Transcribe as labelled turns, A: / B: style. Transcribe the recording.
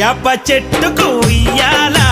A: యాప చెట్టుకు ఇయ్యాలా